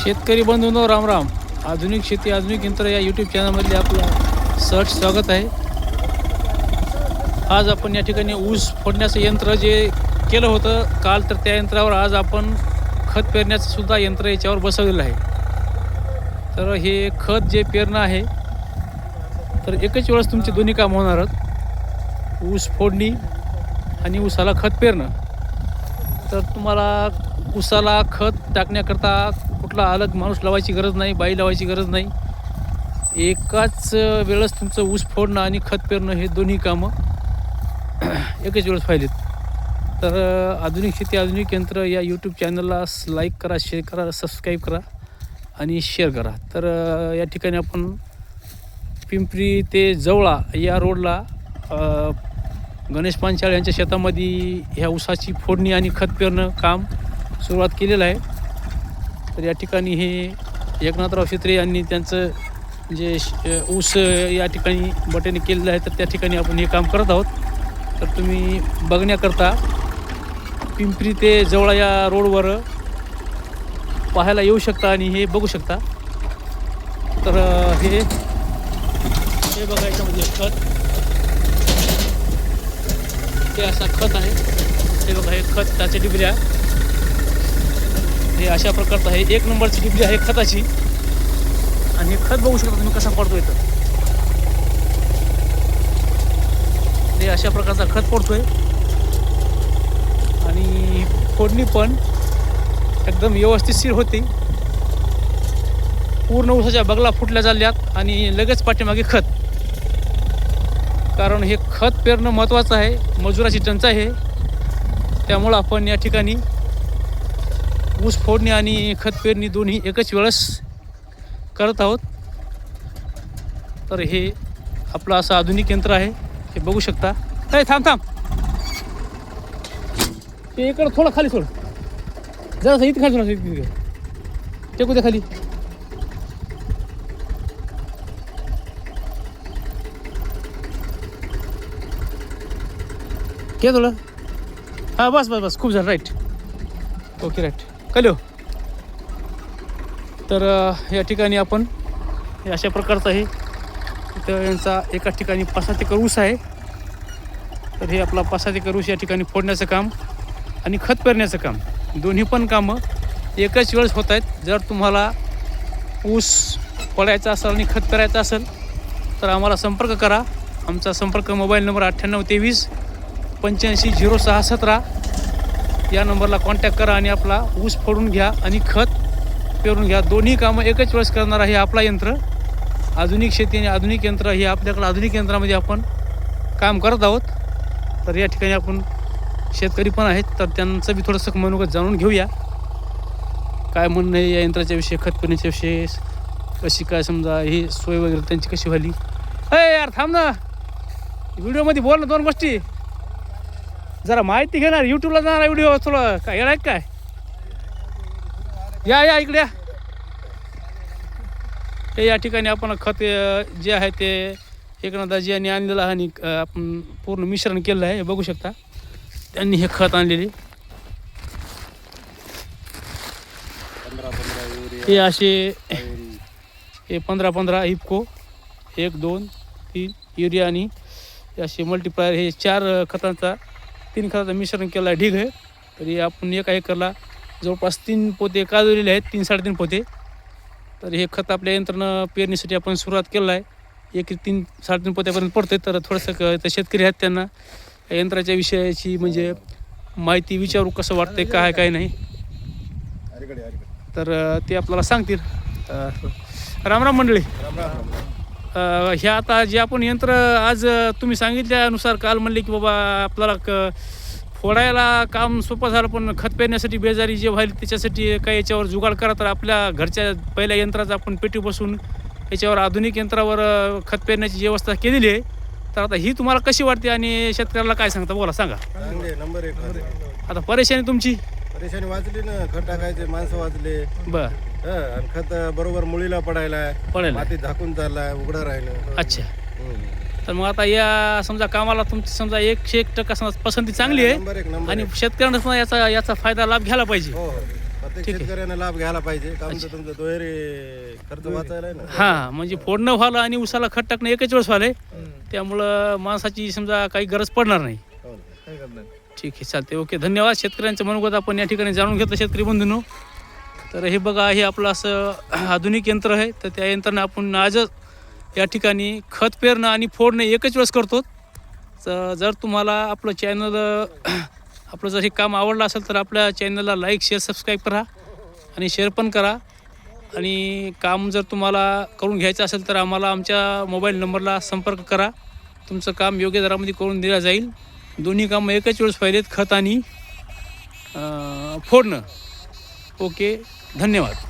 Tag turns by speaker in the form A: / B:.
A: शेतकरी बंधूंनो रामराम आधुनिक शेती आधुनिक यंत्र या यूट्यूब चॅनलमध्ये आपलं सहज स्वागत आहे. आज आपण या ठिकाणी ऊस फोडण्याचं यंत्र जे केलं होतं काल तर त्या यंत्रावर आज आपण खत पेरण्याचं सुद्धा यंत्र याच्यावर बसवलेलं आहे. तर हे खत जे पेरणं आहे तर एकच वेळेस तुमचे दोन्ही काम होणार ऊस फोडणी आणि ऊसाला खत पेरणं. तर तुम्हाला ऊसाला खत टाकण्याकरता कुठला अलग माणूस लावायची गरज नाही बाई लावायची गरज नाही. एकाच वेळेस तुमचं ऊस फोडणं आणि खत पेरणं हे दोन्ही कामं एकच वेळेस फायदेत तर आधुनिक शेती आधुनिक यंत्र या यूट्यूब चॅनलला लाईक करा शेअर करा सबस्क्राईब करा आणि शेअर करा. तर या ठिकाणी आपण पिंपरी ते जवळा या रोडला गणेश पांचाळ यांच्या शेतामध्ये ह्या ऊसाची फोडणी आणि खत पेरणं काम सुरुवात केलेलं आहे. तर या ठिकाणी हे एकनाथराव शित्रे यांनी त्यांचं जे श- ऊस या ठिकाणी बटेने केलेलं आहे तर त्या ठिकाणी आपण हे काम करत आहोत. तर तुम्ही बघण्याकरता पिंपरी ते जवळ या रोडवर पाहायला येऊ शकता आणि हे बघू शकता. तर हे हे बघा याच्यामध्ये म्हणजे खत. हे असा खत आहे. हे बघा हे खत त्याच्या डिबऱ्या. हे अशा प्रकारचं आहे. एक नंबरची डिबली आहे खताची. आणि हे खत बघू शकता तुम्ही कसा पडतोय तर हे अशा प्रकारचा खत पडतोय. आणि फोडणी पण एकदम व्यवस्थितशीर होती. पूर्ण ऊसाच्या बगला फुटल्या चालल्यात आणि लगेच पाठीमागे खत. कारण हे खत पेरणं महत्त्वाचं आहे. मजुराची टंचाई आहे. त्यामुळं आपण या ठिकाणी ऊस फोडणी आणि खत पेरणी दोन्ही एकच वेळेस करत आहोत. तर हे आपलं असं आधुनिक यंत्र आहे. हे बघू शकता. नाही थांब थांब. ते इकडं थोडं खाली सोड. जरासं इथं खाली सोडा इथे. टेकू द्या खाली? घे थोडं. हां बस बस बस. खूप झालं. राईट ओके राईट कलो तर या ठिकाणी आपण हे अशा प्रकारचं आहे इथं यांचा एका ठिकाणी पाच सात ऊस आहे. तर हे आपला पाच सात ऊस या ठिकाणी फोडण्याचं काम आणि खत पेरण्याचं काम. दोन्ही पण कामं एकच वेळेस होत आहेत. जर तुम्हाला ऊस पडायचा असेल आणि खत पेरायचं असेल तर आम्हाला संपर्क करा. आमचा संपर्क मोबाईल नंबर अठ्ठ्याण्णव तेवीस पंच्याऐंशी झिरो सहा सतरा या नंबरला कॉन्टॅक्ट करा आणि आपला ऊस फोडून घ्या आणि खत पेरून घ्या. दोन्ही कामं एकच वेळेस करणार आहे आपला यंत्र. आधुनिक शेती आणि आधुनिक यंत्र हे आपल्याकडं आधुनिक यंत्रामध्ये आपण काम करत आहोत. तर या ठिकाणी आपण शेतकरी पण आहेत तर त्यांचं बी थोडंसं मनोगत जाणून घेऊया. काय म्हणणं आहे या यंत्राच्या विषयी खत पेरण्याच्या विषयी कशी काय समजा ही सोय वगैरे त्यांची कशी व्हाली अय यार थांब ना. व्हिडिओमध्ये बोल ना दोन गोष्टी. जरा माहिती घेणार. यूट्यूबला जाणार व्हिडिओ थोडं काय येणार काय? या या इकडे या. हे या ठिकाणी आपण खत जे आहे ते एकनाथाजी यांनी आणलेलं आणि आपण पूर्ण मिश्रण केलं आहे. हे बघू शकता. त्यांनी हे खत आणलेले. हे असे हे पंधरा पंधरा इफको. एक दोन तीन युरिया आणि असे मल्टीप्लायर हे चार खतांचा तीन खताचं मिश्रण केलं आहे ढीग आहे. तरी आपण एका एकरला जवळपास तीन पोते काजवलेले आहेत तीन साडेतीन पोते. तर हे खत आपल्या यंत्रणं पेरणीसाठी आपण सुरुवात केलं आहे. एक तीन साडेतीन पोत्यापर्यंत पडते तर थोडंसं क शेतकरी आहेत त्यांना. यंत्राच्या विषयाची म्हणजे माहिती विचारू कसं वाटतंय काय काय नाही. तर ते आपल्याला सांगतील. रामराम मंडळी.
B: राम राम.
A: हे आता जे आपण यंत्र आज तुम्ही सांगितल्यानुसार काल म्हणले की बाबा आपल्याला क फोडायला काम सोपं झालं पण खत पेरण्यासाठी बेजारी जे व्हायला त्याच्यासाठी काही याच्यावर जुगाड करा तर आपल्या घरच्या पहिल्या यंत्राचा आपण पेटी बसून याच्यावर आधुनिक यंत्रावर खत पेरण्याची व्यवस्था केलेली आहे तर आता ही तुम्हाला कशी वाटते आणि शेतकऱ्याला काय सांगता? बोला सांगा.
B: नंबर एक.
A: आता परेशानी तुमची?
B: परेशानी वाचली ना खत टाकायचे माणसं वाचले
A: बर.
B: आणि खत बरोबर मुळीला पडायला
A: पडेल
B: माती झाकून चाललाय उघडं राहिलं.
A: अच्छा.
B: हं.
A: तर मग आता या समजा कामाला तुमची समजा एकशे एक टक्का समजा पसंती चांगली आहे
B: नंबर एक नंबर
A: आणि. शेतकऱ्यांना याचा याचा फायदा लाभ घ्यायला पाहिजे.
B: हो हो. प्रत्येक. शेतकऱ्याने लाभ घ्यायला पाहिजे काम तर तुमचं दोहेरी खर्च वाचायला आहे ना.
A: हां म्हणजे फोडणं व्हायला आणि उसाला खत टाकणं एकच वेळेस व्हायला त्यामुळं माणसाची समजा काही गरज पडणार नाही.
B: हो.
A: ठीक आहे चालते ओके धन्यवाद. शेतकऱ्यांचं मनोगत आपण या ठिकाणी जाणून घेतलं शेतकरी बंधूंनो. तर हे बघा हे आपलं असं आधुनिक यंत्र आहे. तर त्या यंत्रानं आपण आजच या ठिकाणी खत पेरणं आणि फोडणं एकच वेळेस करतो. तर जर तुम्हाला आपलं चॅनल आपलं जर हे काम आवडलं असेल तर आपल्या चॅनलला लाईक शेअर सबस्क्राईब करा आणि शेअर पण करा. आणि काम जर तुम्हाला करून घ्यायचं असेल तर आम्हाला आमच्या मोबाईल नंबरला संपर्क करा. तुमचं काम योग्य दरामध्ये करून दिलं जाईल. दोन्ही कामं एकच वेळेस पाहिलेत खत आणि फोडणं. ओके धन्यवाद.